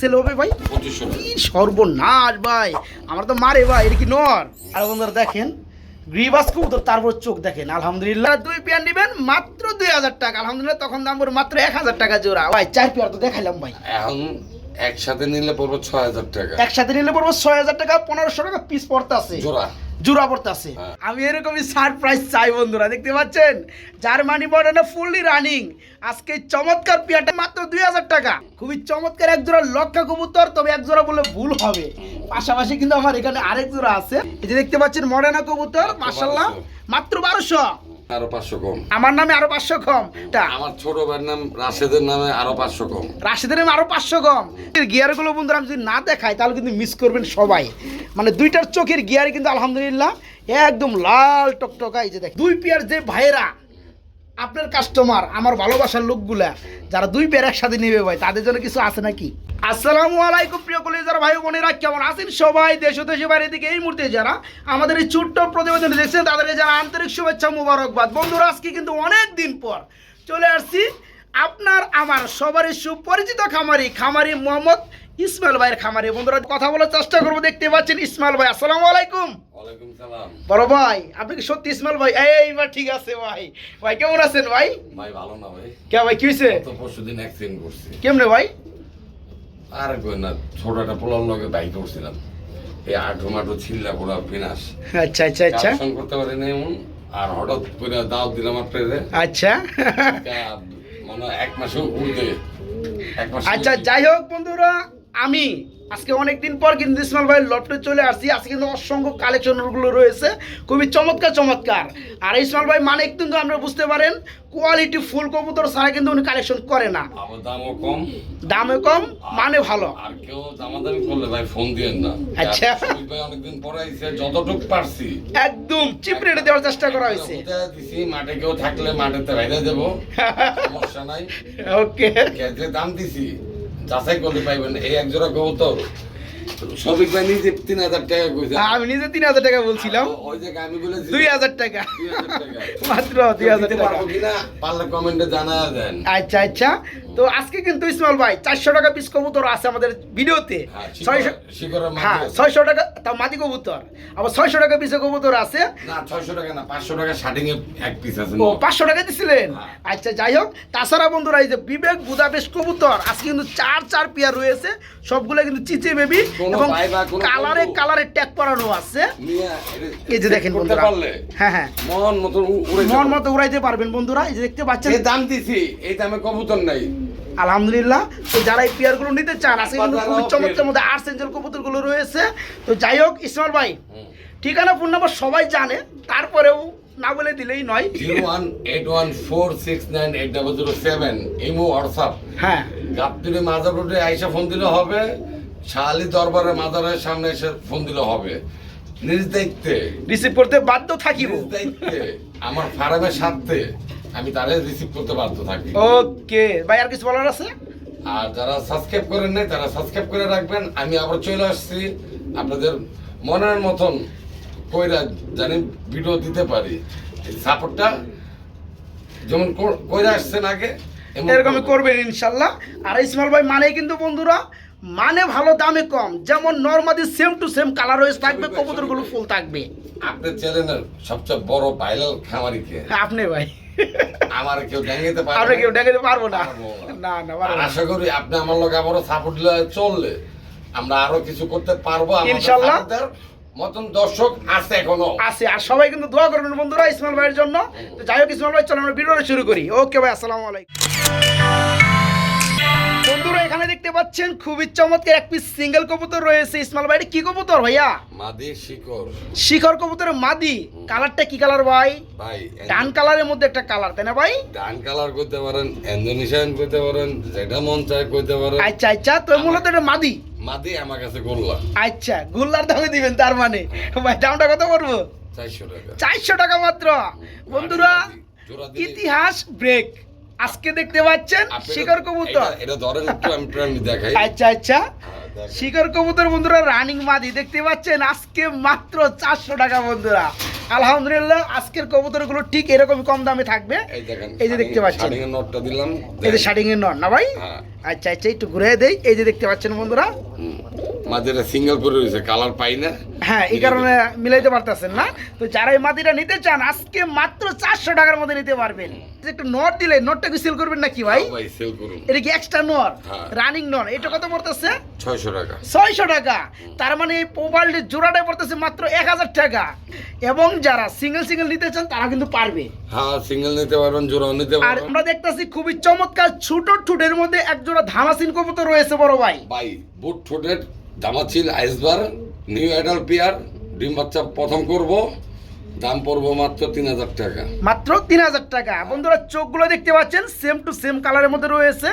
Sell হবে ভাই? কি সর্বনাশ ভাই। আমার তো মারে ভাই এটা কি নর? আর বন্ধুরা দেখেন গ্রিবাস কবুতর তারপর চোখ দেখেন আলহামদুলিল্লাহ। দুই পেয়ার নেবেন মাত্র দুই হাজার টাকা। আলহামদুলিল্লাহ তখন দাম করে মাত্র এক হাজার টাকা জোড়া। ভাই চার পেয়ার তো দেখাইলাম ভাই। এখন একসাথে নিলে পড়ব ছয় হাজার টাকা। একসাথে নিলে পড়ব ছয় হাজার টাকা পনেরোশো টাকা পিস পড়তে আছে জোড়া। জোড়া পড়তে আছে হ্যাঁ। আমি এরকমই সারপ্রাইজ চাই বন্ধুরা দেখতে পাচ্ছেন? জার্মানি বর্ডারে ফুললি রানিং আজকে চমৎকার পিয়াটা মাত্র দুই হাজার টাকা। খুবই চমৎকার এক জোড়া লক্ষা কবুতর তবে এক জোড়া বলে ভুল হবে। পাশাপাশি কিন্তু আমার এখানে আরেক জোড়া আছে। এই যে দেখতে পাচ্ছেন মডার্না কবুতর মাসাল্লাহ মাত্র বারোশো। আরও পাঁচশো কম। আমার নামে আরও পাঁচশো কম? তা। আমার ছোট ভাইয়ের নাম রাশেদের নামে আরও পাঁচশো কম। রাশেদের নামে আরও পাঁচশো কম? গিয়ারগুলো বন্ধুরা আমি যদি না দেখাই তাহলে কিন্তু মিস করবেন সবাই। মানে দুইটার চোখের গিয়ারে কিন্তু আলহামদুলিল্লাহ একদম লাল টকটকাই এই যে দেখ দুই পিয়ার যে ভাইয়েরা আপনার কাস্টমার আমার ভালোবাসার লোকগুলা, যারা দুই পেয়ার একসাথে নেবে ভাই, তাদের জন্য কিছু আছে নাকি? আসসালামু আলাইকুম প্রিয় কলেজার ভাই বোনেরা, কেমন আছেন সবাই? দেশ দেশে বাইরে থেকে এই মুহূর্তে যারা আমাদের এই ছোট্ট প্রতিবেদন দেখছেন, তাদেরকে যারা আন্তরিক শুভেচ্ছা মুবারকবাদ। বন্ধুরা, আজকে কিন্তু অনেক দিন পর চলে আসছি আপনার, আমার সবারই সুপরিচিত খামারি খামারি মোহাম্মদ ইসমাইল ভাইয়ের খামারে। বন্ধুরা কথা বলার চেষ্টা করব দেখতে পাচ্ছেন ইসমাইল ভাই আসসালামু আলাইকুম। বড় ভাই আপনি কি সত্যি ইসমাইল ভাই? এইবার ঠিক আছে ভাই। ভাই কেমন আছেন ভাই? ভাই ভালো না ভাই। কে ভাই কি হয়েছে? তো পরশু দিন অ্যাক্সিডেন্ট করছি। কেমনে ভাই? আর কই না ছোট একটা পোলার লগে বাইক করছিলাম। এই আঠো মাঠো ছিল্লা পোড়া বিনাশ। আচ্ছা আচ্ছা আচ্ছা। করতে পারি না এমন। আর হঠাৎ করে দাওয়াত দিলাম আপনাদের আচ্ছা। মানে এক মাসে মাস আচ্ছা যাই হোক বন্ধুরা আমি আজকে অনেকদিন পর কিন্তু ইসমাইল ভাই লটে চলে আসছি। আজকে কিন্তু অসংখ্য কালেকশনগুলো রয়েছে। খুবই চমৎকার চমৎকার। আর ইসমাইল ভাই মানে কিন্তু আপনারা বুঝতে পারেন কোয়ালিটি ফুল কবুতর ছাড়া কিন্তু উনি কালেকশন করে না। দামও কম। দামে কম মানে ভালো। আর কেউ দামাদামি করলে ভাই ফোন দিয়েন না। আচ্ছা। ভাই অনেকদিন পরে আইছে যতটুক পারছি। একদম চিপ রেটে দেওয়ার চেষ্টা করা হয়েছে। দিছি মাঠে কেউ থাকলে মাঠেতে বাইরে দেবো সমস্যা নাই। ওকে যে দাম দিছি। যাচাই করতে পাইবেন এই এক জোড়া কবুতর শফিক ভাই নিজে তিন হাজার টাকা কইছে। আমি নিজে তিন হাজার টাকা বলছিলাম। ওই জায়গায় আমি বলেছি দুই হাজার টাকা। মাত্র দুই হাজার টাকা। পারব কিনা? পারলে কমেন্টে জানা দেন। আচ্ছা আচ্ছা। তো আজকে কিন্তু ইসমাইল ভাই চারশো টাকা পিস কবুতর আছে আমাদের ভিডিওতে। হ্যাঁ, ছয়শো হ্যাঁ ছয়শো টাকা তা মাদি কবুতর। আবার ছয়শো টাকা পিসে কবুতর আছে। না ছয়শো টাকা না পাঁচশো টাকা এ এক পিস আছে। ও পাঁচশো টাকা দিছিলেন? হ্যাঁ। আচ্ছা যাই হোক তাছাড়া বন্ধুরা এই যে বিবেক বুদাপেশ কবুতর আজকে কিন্তু চার চার পেয়ার রয়েছে। সবগুলো কিন্তু চিচে বেবি এবং কালারে কালারে ট্যাগ করানো আছে। এই যে দেখেন বন্ধুরা। হ্যাঁ হ্যাঁ। মন মতন মন। মতো উড়াইতে পারবেন বন্ধুরা। এই যে দেখতে পাচ্ছেন। দাম দিছি এই দামে কবুতর নাই। আলহামদুলিল্লাহ। তো যারা এই পেয়ারগুলো নিতে চান আজকে কিন্তু খুবই চমৎকার। মধ্যে আর্টস এঞ্জেল কবুতরগুলো রয়েছে। তো যাই হোক ইসমাল ভাই। ঠিকানা ফোন নাম্বার সবাই জানে। তারপরেও না বলে দিলেই নয়। Zero one eight one four six nine eight double zero seven. Imo WhatsApp. হ্যাঁ। গাবতলি মাজার রোডে আইসা ফোন দিলে হবে। শাহালি দরবারের মাজারের সামনে এসে ফোন দিলে হবে। নিজ দায়িত্বে। রিসিভ করতে বাধ্য থাকিব। আমার ফার্মের সাথে আমি তারে রিসিভ করতে বাধ্য থাকি। ওকে ভাই আর কিছু বলার আছে? আর যারা সাবস্ক্রাইব করেন নাই তারা সাবস্ক্রাইব করে রাখবেন। আমি আবার চলে আসছি। আপনাদের মনের মতন কইরা জানি ভিডিও দিতে পারি। সাপোর্টটা যেমন কইরা আসছেন আগে এমন এরকমই করবেন। ইনশাল্লাহ। আর ইসমাল ভাই মানে কিন্তু বন্ধুরা মানে ভালো দামে কম। যেমন normally same to same colour হয়ে থাকবে কবুতরগুলো ফুল থাকবে। আপনার চ্যানেলের সবচেয়ে বড় ভাইরাল খামারিকে আপনি ভাই। আমার কেউ ডাঙ্গাইতে পারবে আমরা কেউ দেখাতে পারব না। না। না পারব আশা করি আপনি আমার লোক আবারও সাপোর্ট চললে। আমরা আরও কিছু করতে পারব ইনশাল্লাহ। মতন দর্শক আছে এখনও। আছে আর সবাই কিন্তু দোয়া করবেন বন্ধুরা ইসমাইল ভাইয়ের জন্য। তো যাই হোক ইসমাইল ভাই চলো আমরা ভিডিওটা শুরু করি। ওকে ভাই আসসালামু আলাইকুম। এখানে দেখতে পাচ্ছেন খুবই চমৎকার এক পিস সিঙ্গেল কবুতর রয়েছে ইসমাইল ভাই কি কবুতর ভাইয়া? মাদি শিকড়। শিখর কবুতরের মাদি। কালারটা কি কালার ভাই? ভাই ডান কালারের মধ্যে একটা কালার তাই না ভাই? ডান কালার করতে পারেন ইন্দোনেশিয়ান করতে পারেন যেটা মন চায় করতে পারেন। আচ্ছা আচ্ছা তো মূলত এটা মাদি? মাদি আমার কাছে করলা আচ্ছা গুল্লার দামে দিবেন তার মানে। ভাই দামটা কত করব চারশো টাকা। চারশো টাকা মাত্র। বন্ধুরা ইতিহাস ব্রেক আজকে দেখতে পাচ্ছেন এটা- কবুতর। এটা- ধরেন একটু আমি দেখাই। আচ্ছা আচ্ছা। দেখেন। শিকর কবুতর বন্ধুরা রানিং মাদি দেখতে পাচ্ছেন? আজকে মাত্র চারশো টাকা বন্ধুরা। আলহামদুলিল্লাহ আজকের কবুতরগুলো ঠিক এরকম কম দামে থাকবে। এই যে দেখতে পাচ্ছেন। শাড়িং এর নোটটা দিলাম এই যে শার্টিং এর নর না ভাই? হ্যাঁ। আচ্ছা আচ্ছা একটু ঘুরে দেই। এই যে দেখতে পাচ্ছেন বন্ধুরা। মাঝে সিঙ্গেল করে রয়েছে কালার পাই না। হ্যাঁ এই কারণে মিলাইতে পারতেছেন না। তো যারা এই মাটিটা নিতে চান আজকে মাত্র চারশো টাকার মধ্যে নিতে পারবেন। একটু নোট দিলে নোটটা কি সেল করবেন নাকি ভাই? ভাই সেল করুন। এটা কি এক্সট্রা হ্যাঁ। রানিং নর এটা কত পড়তেছে? ছয়শো টাকা। ছয়শো টাকা। তার মানে এই জোড়াটাই পড়তেছে মাত্র এক হাজার টাকা। এবং যারা সিঙ্গেল সিঙ্গেল নিতে চান তারা কিন্তু পারবে। হ্যাঁ সিঙ্গেল নিতে পারবেন জোড়াও নিতে আর আমরা দেখতেছি খুবই চমৎকার ছোট ঠুটের মধ্যে এক জোড়া ধামাসিন কবুতর রয়েছে বড় ভাই। ভাই বুট ঠোঁটের জামাচিল আইসবার নিউ অ্যাডাল পিয়ার ডিম বাচ্চা প্রথম করব দাম পড়ব মাত্র তিন হাজার টাকা। মাত্র তিন হাজার টাকা। বন্ধুরা চোখগুলো দেখতে পাচ্ছেন সেম টু সেম কালারের মধ্যে রয়েছে।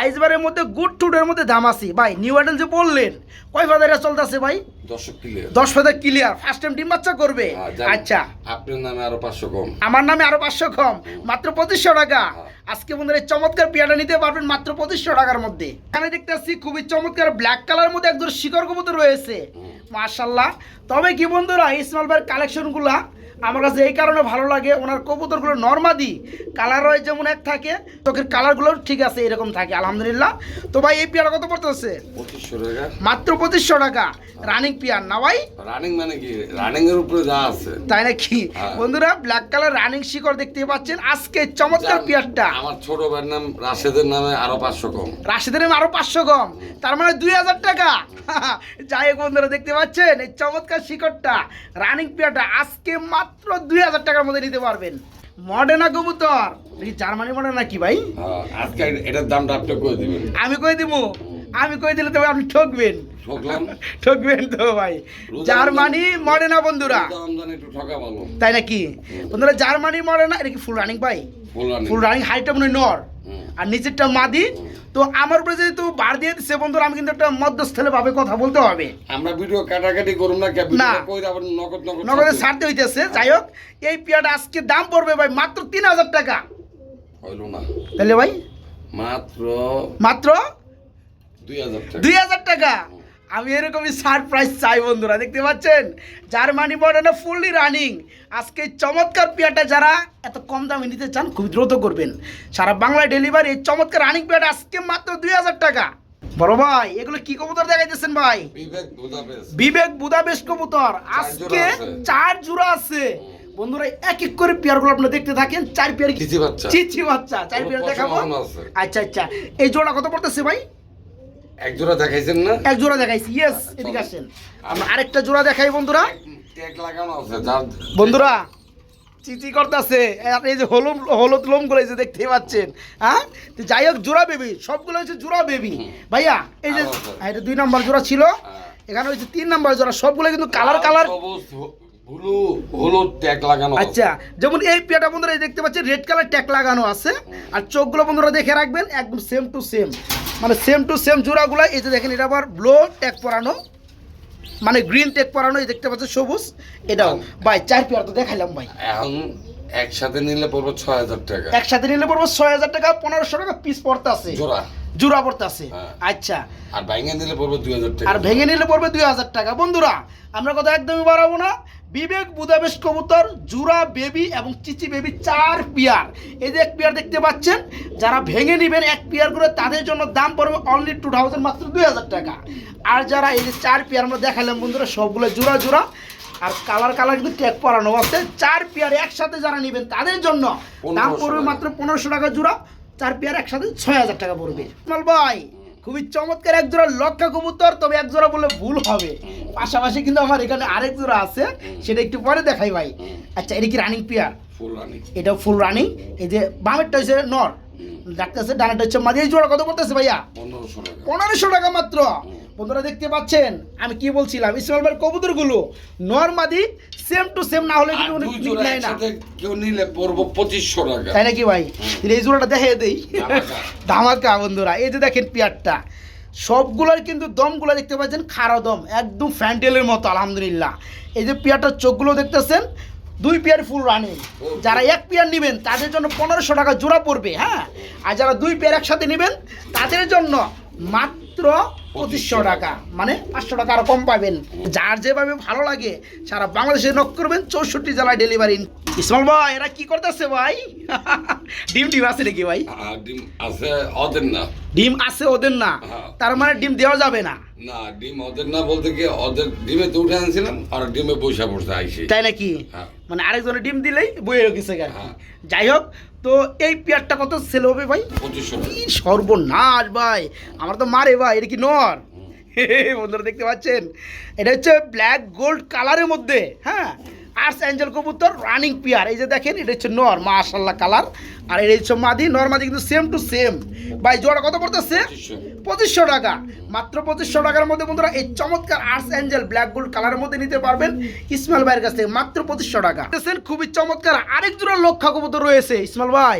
আইসবারের মধ্যে গুড টুডের মধ্যে দামাসি ভাই নিউ আইডল যে বললেন কয় ফাদারে চলতেছে ভাই? দর্শক ক্লিয়ার দশ ফাদার ক্লিয়ার ফার্স্ট টাইম ডিম বাচ্চা করবে? আচ্ছা। আপনার নামে আরও পাঁচশো কম। আমার নামে আরও পাঁচশো কম। মাত্র পঁচিশশো টাকা। আজকে বন্ধুরা এই চমৎকার পেয়াটা নিতে পারবেন মাত্র পঁচিশশো টাকার মধ্যে। এখানে দেখতে পাচ্ছি খুবই চমৎকার ব্ল্যাক কালার মধ্যে একদম শিকড় কবুতর রয়েছে। মার্শাল্লাহ তবে কি বন্ধুরা ইসমাল ভাইয়ের কালেকশনগুলা আমার কাছে এই কারণে ভালো লাগে ওনার কবুতরগুলো নর্মাদি কালার হয় যেমন এক থাকে চোখের কালারগুলো ঠিক আছে এরকম থাকে আলহামদুলিল্লাহ। তো ভাই এই পেয়ারটা কত পড়তেছে? মাত্র পঁচিশশো টাকা। রানিং পেয়ার না ভাই? রানিং মানে কি? রানিং এর উপরে যা আছে। তাই নাকি? হ্যাঁ। বন্ধুরা ব্ল্যাক কালার রানিং শিকড় দেখতে পাচ্ছেন। আজকে চমৎকার পেয়ারটা। আমার ছোট ভাইয়ের নাম রাশেদের নামে আরও পাঁচশো কম। রাশিদের আরও পাঁচশো কম। তার মানে দুই হাজার টাকা। যাই হোক বন্ধুরা দেখতে পাচ্ছেন এই চমৎকার শিকড়টা। রানিং পেয়ারটা আজকে মাত্র দুই হাজার টাকার মধ্যে নিতে পারবেন। মডেনা কবুতর। জার্মানি মডেল নাকি ভাই? হ্যাঁ, আজকে এটার দামটা আপনি করে দিবেন? আমি কই দিব আমি কই দিলে তবে আপনি ঠকবেন। ঠকলাম। ঠকবেন তো ভাই। জার্মানি মডেনা বন্ধুরা। তাই নাকি? বন্ধুরা জার্মানি মডেনা এটা কি ফুল রানিং ভাই? ফুল রানিং ফুল রানিং হাইটটা মনে নর। আর নিচেরটা মাদি। তো আমার উপরে যেহেতু বার দিয়ে দিচ্ছে বন্ধুরা আমি কিন্তু একটা মধ্যস্থলে ভাবে কথা বলতে হবে। আমরা ভিডিও কাটাকাটি করুন না কেন? না। নগদ নগদ নগদে ছাড়তে- হইতেছে। যাই হোক এই পেয়ারটা আজকে দাম পড়বে ভাই মাত্র তিন হাজার টাকা। হইল না। তাহলে ভাই? মাত্র মাত্র দুই হাজার টাকা। দুই হাজার টাকা। আমি এরকমই সারপ্রাইজ চাই বন্ধুরা দেখতে পাচ্ছেন? জার্মানি মডেলে ফুললি রানিং আজকে চমৎকার পেয়ারটা যারা এত কম দামে নিতে চান খুব দ্রুত করবেন। সারা বাংলায় ডেলিভারি এই চমৎকার রানিং পেয়াটা আজকে মাত্র দুই হাজার টাকা। বড় ভাই এগুলো কি কবুতর দেখাইতেছেন ভাই? বিবেক বুদাবেশ কবুতর। আজকে চার জোড়া আছে। বন্ধুরা এক এক করে পেয়ারগুলো আপনারা দেখতে থাকেন চার পেয়ার চিচি বাচ্চা। চিচি বাচ্চা চার পেয়ার দেখাবো। আচ্ছা আচ্ছা। এই জোড়া কত পড়তেছে ভাই? এক জোড়া দেখাইছেন না? এক জোড়া দেখাইছি ইয়েস এদিকে আসেন। আমরা আরেকটা জোড়া দেখাই বন্ধুরা। ট্যাগ লাগানো আছে বন্ধুরা চিচি করতেছে। আর এই যে হলুদ হলুদ লোমগুলো এই যে দেখতেই পাচ্ছেন হ্যাঁ? তো যাই হোক জোড়া বেবি সবগুলো হচ্ছে জোড়া বেবি। ভাইয়া এই যে। হ্যাঁ, এটা দুই নাম্বার জোড়া ছিল। হ্যাঁ। এখানে হচ্ছে তিন নাম্বার জোড়া সবগুলো কিন্তু কালার কালার হলু হলুদ ট্যাগ লাগানো আচ্ছা যেমন এই পেয়াটা বন্ধুরা দেখতে পাচ্ছেন রেড কালার ট্যাগ লাগানো আছে। আর চোখগুলো বন্ধুরা দেখে রাখবেন একদম সেম টু সেম মানে সেম টু সেম জোড়াগুলো এই যে দেখেন এটা আবার ব্লো ট্যাগ পরানো মানে গ্রিন ট্যাগ পরানো এই দেখতে পাচ্ছেন সবুজ। এটাও। ভাই চার পেয়ার তো দেখাইলাম ভাই। এখন একসাথে নিলে পড়ব ছয় হাজার টাকা। একসাথে নিলে পড়ব ছয় হাজার টাকা পনেরোশো টাকা পিস পড়তে আছে জোড়া। জোড়া পড়তে আছে হ্যাঁ। আচ্ছা। আর বাইঙ্গা নিলে পড়ব দুই হাজার টাকা। আর ভেঙে নিলে পড়বে দুই হাজার টাকা। বন্ধুরা আমরা কথা একদমই বাড়াবো না। বিবেক বুদাবেশ কবুতর জুরা বেবি এবং চিচি বেবি চার পিয়ার। এই যে এক পিয়ার দেখতে পাচ্ছেন যারা ভেঙে নেবেন এক পিয়ার করে তাদের জন্য দাম পড়বে অনলি টু থাউজেন্ড মাত্র দুই হাজার টাকা। আর যারা এই যে চার পিয়ার আমরা দেখালাম বন্ধুরা সবগুলো জোড়া জোড়া আর কালার কালার কিন্তু ট্যাগ পরানো আছে চার পিয়ার একসাথে যারা নেবেন তাদের জন্য দাম পড়বে মাত্র পনেরোশো টাকা জোড়া চার পেয়ার একসাথে ছয় হাজার টাকা পড়বে। ভাই খুবই চমৎকার এক জোড়া লক্ষা কবুতর তবে এক জোড়া বলে ভুল হবে। পাশাপাশি কিন্তু আমার এখানে আরেক জোড়া আছে সেটা একটু পরে দেখাই ভাই। আচ্ছা এটা কি রানিং পেয়ার ফুল রানিং এটা ফুল রানিং এই যে বামেরটা হচ্ছে নর। ডাক্তার ডানাটা হচ্ছে মাঝে এই জোড়া কত পড়তেছে ভাইয়া? পনেরোশো টাকা। পনেরোশো টাকা মাত্র। বন্ধুরা দেখতে পাচ্ছেন? আমি কি বলছিলাম? ইসমাইল ভাইয়ের কবুতরগুলো নর্মাদি সেম টু সেম না হলে কিন্তু নেয় না। কেউ নিলে পড়ব পঁচিশশো টাকা। তাই নাকি ভাই? এই জোড়াটা দেখে দেই। ধামাকা। বন্ধুরা। এই যে দেখেন পেয়ারটা। সবগুলোর কিন্তু দমগুলো দেখতে পাচ্ছেন খাড়া দম একদম ফ্যান্টেলের মতো আলহামদুলিল্লাহ। এই যে পেয়ারটার চোখগুলো দেখতেছেন দুই পেয়ার ফুল রানিং যারা এক পেয়ার নেবেন তাদের জন্য পনেরোশো টাকা জোড়া পড়বে হ্যাঁ? আর যারা দুই পেয়ার একসাথে নেবেন তাদের জন্য মাত্র মাত্র পঁচিশশো টাকা। মানে পাঁচশো টাকা আরও কম পাবেন। যার যেভাবে ভালো লাগে সারা বাংলাদেশে নক করবেন চৌষট্টি জেলায় ডেলিভারি ইসমাল ভাই এরা কি করতেছে ভাই? ডিম ডিম আছে নাকি ভাই? ডিম আছে ওদের না। ডিম আছে ওদের না। হ্যাঁ। তার মানে ডিম দেওয়া যাবে না। না ডিম ওদের না বলতে কি ওদের ডিমে তো উঠে আনছিলাম আর ডিমে বৈশা পড়ছে আইসি। তাই নাকি? হ্যাঁ। মানে আরেকজনের ডিম দিলেই বইয়ে রেখেছে হ্যাঁ। যাই হোক তো এই পেয়ারটা কত সেল হবে ভাই? কি সর্বনাশ ভাই। আমার তো মারে ভাই এটা কি নর? বন্ধুরা দেখতে পাচ্ছেন? এটা হচ্ছে ব্ল্যাক গোল্ড কালারের মধ্যে হ্যাঁ? আর্টস অ্যাঞ্জেল কবুতর রানিং পিয়ার এই যে দেখেন এটা হচ্ছে নর মাশাল্লাহ কালার আর এটা হচ্ছে মাদি নর মাদি কিন্তু সেম টু সেম ভাই জোড়া কত পড়তেছে? পঁচিশশো টাকা। মাত্র পঁচিশশো টাকার মধ্যে বন্ধুরা এই চমৎকার আর্টস অ্যাঞ্জেল ব্ল্যাক গোল্ড কালারের মধ্যে নিতে পারবেন ইসমাইল ভাইয়ের কাছ থেকে মাত্র পঁচিশশো টাকা। খুবই চমৎকার আরেক জোড়া লক্ষা কবুতর রয়েছে ইসমাইল ভাই।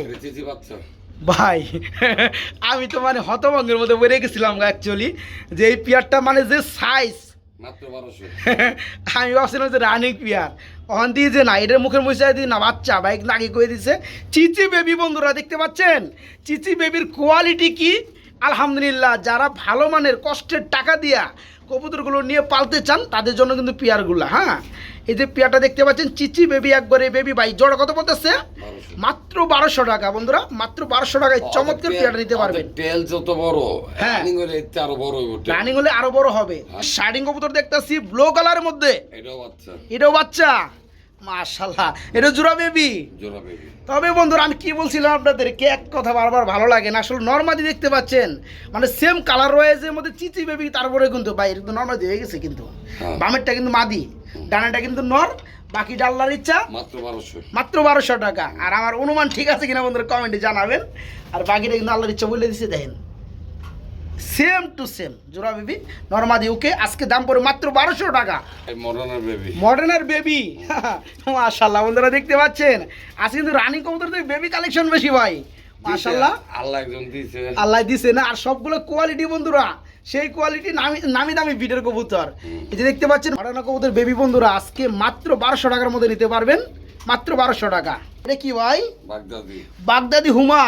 ভাই আমি তো মানে হতভঙ্গের মধ্যে বেড়ে গেছিলাম অ্যাকচুয়ালি যে এই পিয়ারটা মানে যে সাইজ আমি ভাবছিলাম যে রানিং পিয়ার। ওখান দিয়ে যে না এটার মুখের মধ্যে দিয়ে না বাচ্চা বাইক নাকি করে দিছে। চিচি বেবি বন্ধুরা দেখতে পাচ্ছেন? চিচি বেবির কোয়ালিটি কি? আলহামদুলিল্লাহ যারা ভালো মানের কষ্টের টাকা দিয়া কবুতরগুলো নিয়ে পালতে চান তাদের জন্য কিন্তু পিয়ারগুলো হ্যাঁ? এই যে পিয়ারটা দেখতে পাচ্ছেন চিচি বেবি একবারে বেবি ভাই জোড়া কত বলতেছে মাত্র বারোশো টাকা বন্ধুরা মাত্র বারোশো টাকায় চমৎকার পিয়ারটা নিতে পারবেন। তেল যত বড় হ্যাঁ। আরও বড় রানিং হলে আরও বড় হবে। শার্টিং কবুতর দেখতেছি ব্লু কালারের মধ্যে। এটাও বাচ্চা। এটাও বাচ্চা। মাশাল্লাহ এটা জোড়া বেবি? জোড়া বেবি। তবে বন্ধুরা আমি কি বলছিলাম আপনাদেরকে? এক কথা বারবার ভালো লাগে না। আসলে নর্মাদি দেখতে পাচ্ছেন। মানে সেম কালার রয়েছে মধ্যে চিচি বেবি তারপরে কিন্তু ভাই এটা কিন্তু নর্মাদি হয়ে গেছে কিন্তু। হ্যাঁ। বামেরটা কিন্তু মাদি ডানাটা কিন্তু নর বাকি ডাল্লার ইচ্ছা। মাত্র বারোশো। মাত্র বারোশো টাকা। আর আমার অনুমান ঠিক আছে কিনা বন্ধুরা কমেন্টে জানাবেন। আর বাকিটা কিন্তু আল্লাহর ইচ্ছা বলে দিছে দেখেন। সেম টু সেম জোড়া বেবি নর্মাদি ওকে? আজকে দাম পড়ে মাত্র বারোশো টাকা। মডার্নের বেবি। মডার্নার বেবি। মাশাল্লাহ বন্ধুরা দেখতে পাচ্ছেন? আজকে কিন্তু রানী কবুতর থেকে বেবি কালেকশন বেশি ভাই। মাশাল্লাহ আল্লাহ একজন দিয়েছে আল্লাহ দিছে না আর সবগুলো কোয়ালিটি বন্ধুরা। সেই কোয়ালিটি নামি নামি দামি বিটের কবুতর। এই যে দেখতে পাচ্ছেন মডার্না কবুতর বেবি বন্ধুরা আজকে মাত্র বারোশো টাকার মধ্যে নিতে পারবেন। মাত্র বারোশো টাকা। এটা কি ভাই? বাগদাদি। বাগদাদি হুমা।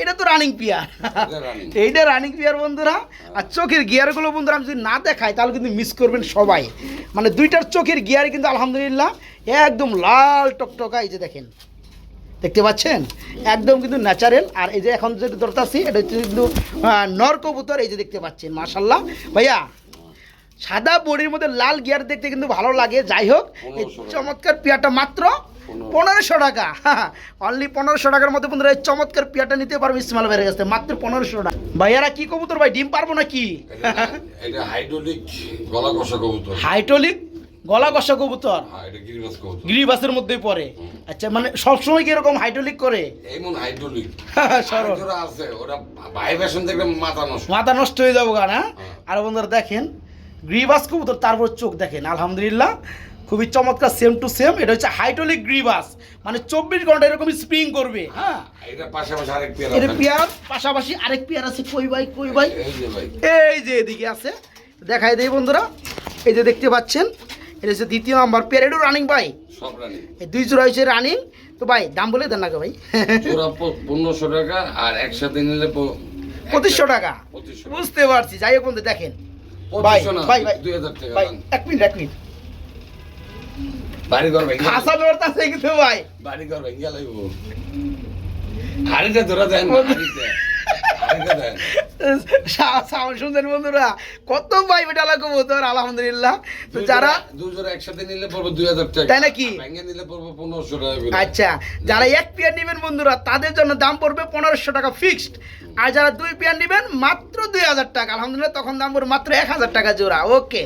এটা তো রানিং পিয়ার। এইটা রানিং পিয়ার বন্ধুরা। আর চোখের গিয়ারগুলো বন্ধুরা আমি যদি না দেখাই তাহলে কিন্তু মিস করবেন সবাই। মানে দুইটার চোখের গিয়ার কিন্তু আলহামদুলিল্লাহ একদম লাল টকটকা এই যে দেখেন। দেখতে পাচ্ছেন? একদম কিন্তু ন্যাচারাল আর এই যে এখন যেটা ধরতাছি এটা হচ্ছে কিন্তু নর কবুতর এই যে দেখতে পাচ্ছেন মাশাল্লাহ ভাইয়া সাদা বডির মধ্যে লাল গিয়ার দেখতে কিন্তু ভালো লাগে। যাই হোক এই চমৎকার পিয়াটা মাত্র পনেরোশো টাকা। অনলি পনেরোশো টাকার মধ্যে বন্ধুরা এই চমৎকার পিয়াটা নিতে পারবে ইসমাল ভাইয়ের কাছে মাত্র পনেরোশো টাকা। ভাইয়ারা কি কবুতর ভাই? ডিম পারব নাকি? হাইড্রোলিক গলা কষা কবুতর। হাইড্রোলিক গলা কষা কবুতর? হ্যাঁ গিরিবাসের মধ্যেই পড়ে। আচ্ছা মানে সবসময় কি এরকম হাইড্রোলিক করে? এমন হাইড্রোলিক সরল। আছে ওটা ভাইব্রেশন দেখলে মাথা নষ্ট। মাথা নষ্ট হয়ে যাব না? হ্যাঁ। আর বন্ধুরা দেখেন গ্রিবাস কবুতর তারপর চোখ দেখেন আলহামদুলিল্লাহ। খুবই চমৎকার সেম টু সেম এটা হচ্ছে হাইড্রোলিক গ্রিবাস মানে চব্বিশ ঘণ্টা এরকম স্প্রিং করবে। হ্যাঁ? এটা পাশাপাশি আরেক পেয়ার এর আছে। পেয়ার পাশাপাশি আরেক পেয়ার আছে। কই ভাই কই ভাই? এই যে এদিকে আছে। দেখাই দেই বন্ধুরা। এই যে দেখতে পাচ্ছেন এটা হচ্ছে দ্বিতীয় নাম্বার পেয়ার। এটাও রানিং ভাই? সব রানি এই দুই জোড়া হচ্ছে রানিং তো ভাই দাম বলে দেন না ভাই। পনেরোশো টাকা আর একসাথে নিলে পঁচিশশো টাকা। বুঝতে পারছি। যাই হোক বন্ধু দেখেন। ভাই ভাই ভাই। এক মিনিট এক মিনিট। বাড়ি ঘর ভেঙে হাসা ব্যবস্থা আছে কিন্তু ভাই। বাড়ি ঘর ভেঙে লাইব হাড়িটা ধরা যায় না হাড়িটা হাড়িটা সাউন্ড শুনছেন বন্ধুরা? কত ভাই বেটা লাগবো তোর আলহামদুলিল্লাহ। তো যারা একসাথে নিলে পড়বে দুই হাজার টাকা। তাই নাকি? ভেঙে নিলে পড়বে পনেরোশো টাকা আচ্ছা যারা এক পেয়ার নেবেন বন্ধুরা তাদের জন্য দাম পড়বে পনেরোশো টাকা ফিক্সড আর যারা দুই পেয়ার নেবেন মাত্র দুই হাজার টাকা। আলহামদুলিল্লাহ তখন দাম পড়বে মাত্র এক হাজার টাকা জোড়া। ওকে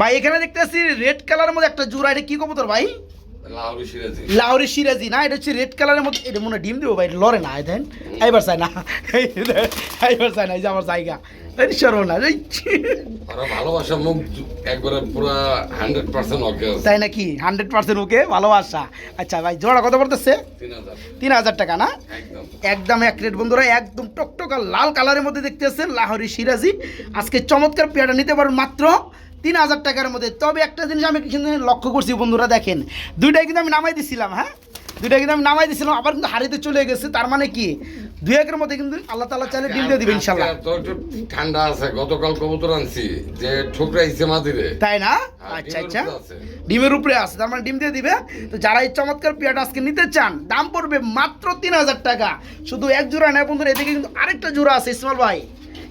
ভাই এখানে দেখতেছি রেড কালারের মধ্যে একটা জোড়া এটা কি কবুতর ভাই? লাহোরি সিরাজি। না এটা হচ্ছে রেড কালারের মধ্যে এটা মনে ডিম দেবো ভাই লড়ে না দেন। এইবার চাই না এই এইবার চাই না এই যে আমার জায়গা। ভালোবাসা মুখ একবারে পুরো হান্ড্রেড পার্সেন্ট ওকে তাই নাকি? হান্ড্রেড পার্সেন্ট ওকে ভালোবাসা। আচ্ছা ভাই জোড়া কত পড়তেছে? তিন হাজার। টাকা না? একদম। একদম এক রেট বন্ধুরা একদম টকটকা লাল কালারের মধ্যে দেখতেছেন লাহোরি সিরাজি। আজকে চমৎকার পেয়ারটা নিতে পারেন মাত্র তিন হাজার টাকার মধ্যে। তবে একটা জিনিস আমি কিন্তু লক্ষ্য করছি বন্ধুরা দেখেন। দুইটাই কিন্তু আমি নামাই দিছিলাম হ্যাঁ? দুইটা কিন্তু আমি নামাই দিছিলাম আবার কিন্তু হারিতে চলে গেছে তার মানে কি? দুই একের মধ্যে কিন্তু আল্লাহ তাআলা চাইলে ডিম দিয়ে দিবে ইনশাল্লাহ ঠান্ডা আছে গতকাল কবুতর আনছি যে ঠুকরাইছে মাদিরে। তাই না? হ্যাঁ, আচ্ছা আচ্ছা। ডিমের উপরে আছে তার মানে ডিম দিয়ে দিবে। তো যারা এই চমৎকার পেয়ারটা আজকে নিতে চান দাম পড়বে মাত্র তিন হাজার টাকা। শুধু এক জোড়া নেয় বন্ধুরা এদিকে কিন্তু আরেকটা জোড়া আছে ইসমাল ভাই।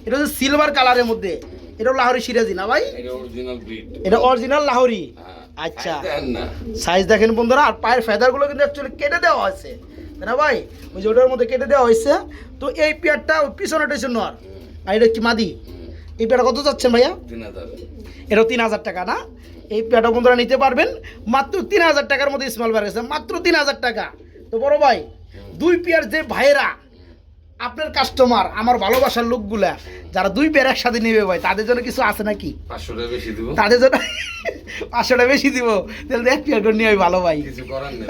এটা হচ্ছে সিলভার কালারের মধ্যে। এটা লাহোরি সিরাজি না ভাই? এটা অরিজিনাল লাহোরি। আচ্ছা। সাইজ দেখেন বন্ধুরা আর পায়ের ফেদারগুলো কিন্তু অ্যাকচুয়ালি কেটে দেওয়া হয়েছে। তাই না ভাই? ওই যে ওটার মধ্যে কেটে দেওয়া হয়েছে। তো এই পেয়ারটা পিছনে হয়েছে নর আর এটা কি মাদি? এই পেয়ারটা কত যাচ্ছেন ভাইয়া? এটাও তিন হাজার টাকা না? এই পেয়ারটা বন্ধুরা নিতে পারবেন। মাত্র তিন হাজার টাকার মধ্যে স্মল বার মাত্র তিন হাজার টাকা। তো বড় ভাই দুই পেয়ার যে ভাইয়েরা আপনার কাস্টমার আমার ভালোবাসার লোকগুলা যারা দুই পেয়ার একসাথে নেবে ভাই তাদের জন্য কিছু আছে নাকি? পাঁচশো বেশি দিব। তাদের জন্য পাঁচশোটা বেশি দিব। তাহলে এক পেয়ার করে নিয়ে ভালো ভাই। কিছু করার নেই।